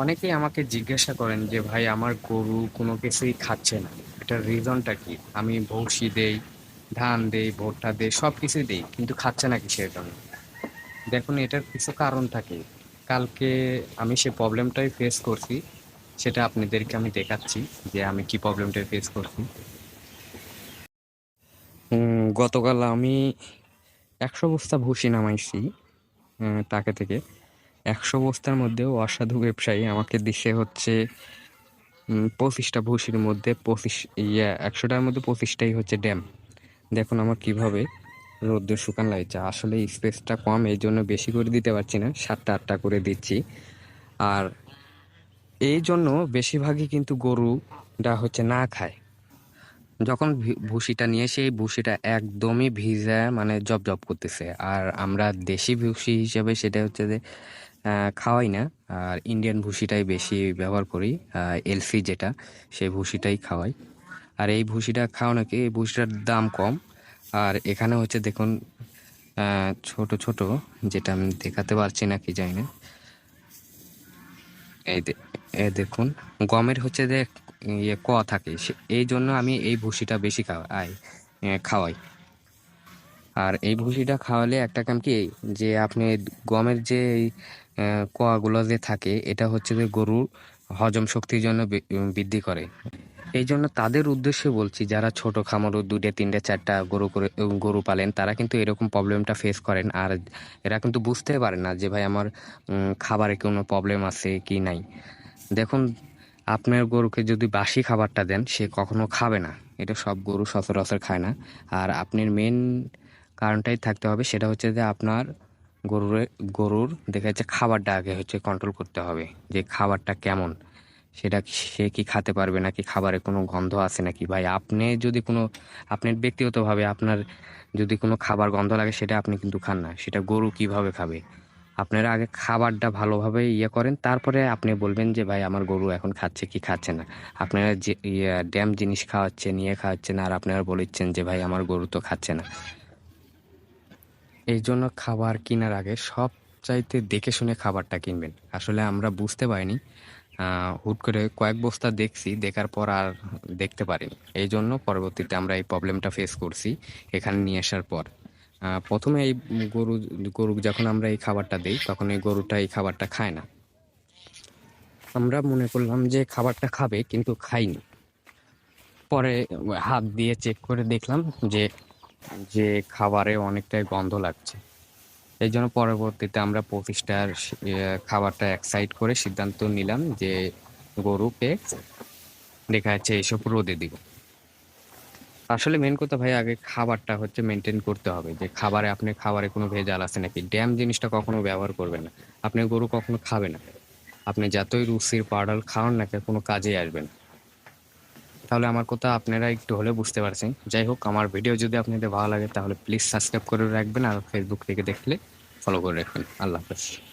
অনেকেই আমাকে জিজ্ঞাসা করেন যে, ভাই, আমার গরু কোনো কিছুই খাচ্ছে না। এটার রিজনটা কি? আমি ভুসি দেই, ধান দেই, ভুট্টা দেই সব কিছুই দেই, কিন্তু খাচ্ছে না কিসের জন্য? দেখুন, এটার কিছু কারণ থাকে। কালকে আমি সে প্রবলেমটাই ফেস করছি। সেটা আপনাদেরকে আমি দেখাচ্ছি যে আমি কি প্রবলেমটা ফেস করছি। গতকাল আমি একশো বস্তা ভুসি নামাইছি টাকা থেকে। একশো বস্তার মধ্যেও অসাধু ব্যবসায়ী আমাকে দিছে হচ্ছে পঁচিশটা ভুসির মধ্যে পঁচিশ, ইয়া, একশোটার মধ্যে পঁচিশটাই হচ্ছে ড্যাম। দেখুন আমার কীভাবে রোদ্দুর শুকান লাগছে আসলে স্পেসটা কম, এই জন্য বেশি করে দিতে পারছি না, সাতটা আটটা করে দিচ্ছি। আর এই জন্য বেশিরভাগই কিন্তু গরুটা হচ্ছে না খায়। যখন ভুসিটা নিয়ে সেই ভুসিটা একদমই ভিজা মানে জব জব করতেছে। আর আমরা দেশি ভুসি হিসেবে সেটা হচ্ছে যে খাওয়াই না। আর ইন্ডিয়ান ভুসিটাই বেশি ব্যবহার করি এলসি যেটা, সেই ভুসিটাই খাওয়াই। আর এই ভুসিটা নাকি এই ভুসিটার দাম কম। আর এখানে হচ্ছে দেখুন ছোট ছোট, যেটা আমি দেখাতে পারছি না, কি জানি না। এই দেখুন, গমের হচ্ছে যে ইয়ে ক থাকে এই জন্য আমি এই ভুসিটা বেশি খাওয়াই খাওয়াই। আর এই ভুসিটা খাওয়ালে একটা কাম কি যে আপনি গমের যে এই, কোয়াগুলো যে থাকে এটা হচ্ছে যে গরুর হজম শক্তির জন্য বৃদ্ধি করে। এই জন্য তাদের উদ্দেশ্যে বলছি যারা ছোট খামারও দুইটা তিনটা চারটা গরু করে গরু পালেন তারা কিন্তু এরকম প্রবলেমটা ফেস করেন। আর এরা কিন্তু বুঝতে পারে না যে ভাই আমার খাবারে কোনো প্রবলেম আছে কি নাই? দেখুন আপনার গরুকে যদি বাসি খাবারটা দেন সে কখনো খাবে না। এটা সব গরু সচরাচর খায় না। আর আপনার মেন কারণটাই থাকতে হবে, সেটা হচ্ছে যে আপনার গরুর গরুর দেখা যাচ্ছে খাবারটা আগে হচ্ছে কন্ট্রোল করতে হবে, যে খাবারটা কেমন, সেটা সে কি খেতে পারবে নাকি খাবারে কোনো গন্ধ আছে নাকি? ভাই, আপনি যদি কোনো আপনার ব্যক্তিগতভাবে আপনার যদি কোনো খাবার গন্ধ লাগে, সেটা আপনি কিন্তু খান না, সেটা গরু কীভাবে খাবে? আপনারা আগে খাবারটা ভালোভাবে ইয়ে করেন, তারপরে আপনি বলবেন যে, ভাই, আমার গরু এখন খাচ্ছে কি খাচ্ছে না? আপনারা যে ইয়ে ড্যাম জিনিস খাওয়াচ্ছেন ইয়ে খাওয়াচ্ছেন, আর আপনারা বলেছেন যে, ভাই, আমার গরু তো খাচ্ছে না। এই জন্য খাবার কেনার আগে সব চাইতে দেখে শুনে খাবারটা কিনবেন। আসলে আমরা বুঝতে পারিনি হুট করে কয়েক বস্তা দেখছি, দেখার পর আর দেখতে পারিনি। এই জন্য পরবর্তীতে আমরা এই প্রবলেমটা ফেস করছি এখানে নিয়ে আসার পর। প্রথমে এই গরু গরু যখন আমরা এই খাবারটা দিই, তখন এই গরুটা এই খাবারটা খায় না। আমরা মনে করলাম যে খাবারটা খাবে, কিন্তু খাইনি। পরে হাত দিয়ে চেক করে দেখলাম যে যে খাবারে অনেকটাই গন্ধ লাগছে। এই জন্য পরবর্তীতে আমরা পঁচিশটার খাবারটা এক সাইড করে সিদ্ধান্ত নিলাম যে গরুকে দেখা যাচ্ছে এইসব রোদে দিব। আসলে মেন কথা ভাই, আগে খাবারটা হচ্ছে মেনটেন করতে হবে যে খাবারে আপনি খাবারে কোনো ভেজাল আছে নাকি? ড্যাম জিনিসটা কখনো ব্যবহার করবেন না। আপনি গরু কখনো খাবে না। আপনি যতই রুচির পাউডার খাওয়ান না কোনো কাজেই আসবে না। তাহলে আমার কথা আপনারা একটু হলে বুঝতে পারছেন। যাই হোক, আমার ভিডিও যদি আপনাদের ভালো লাগে তাহলে প্লিজ সাবস্ক্রাইব করে রাখবেন আর ফেসবুক থেকে দেখলে ফলো করে রাখবেন। আল্লাহ হাফেজ।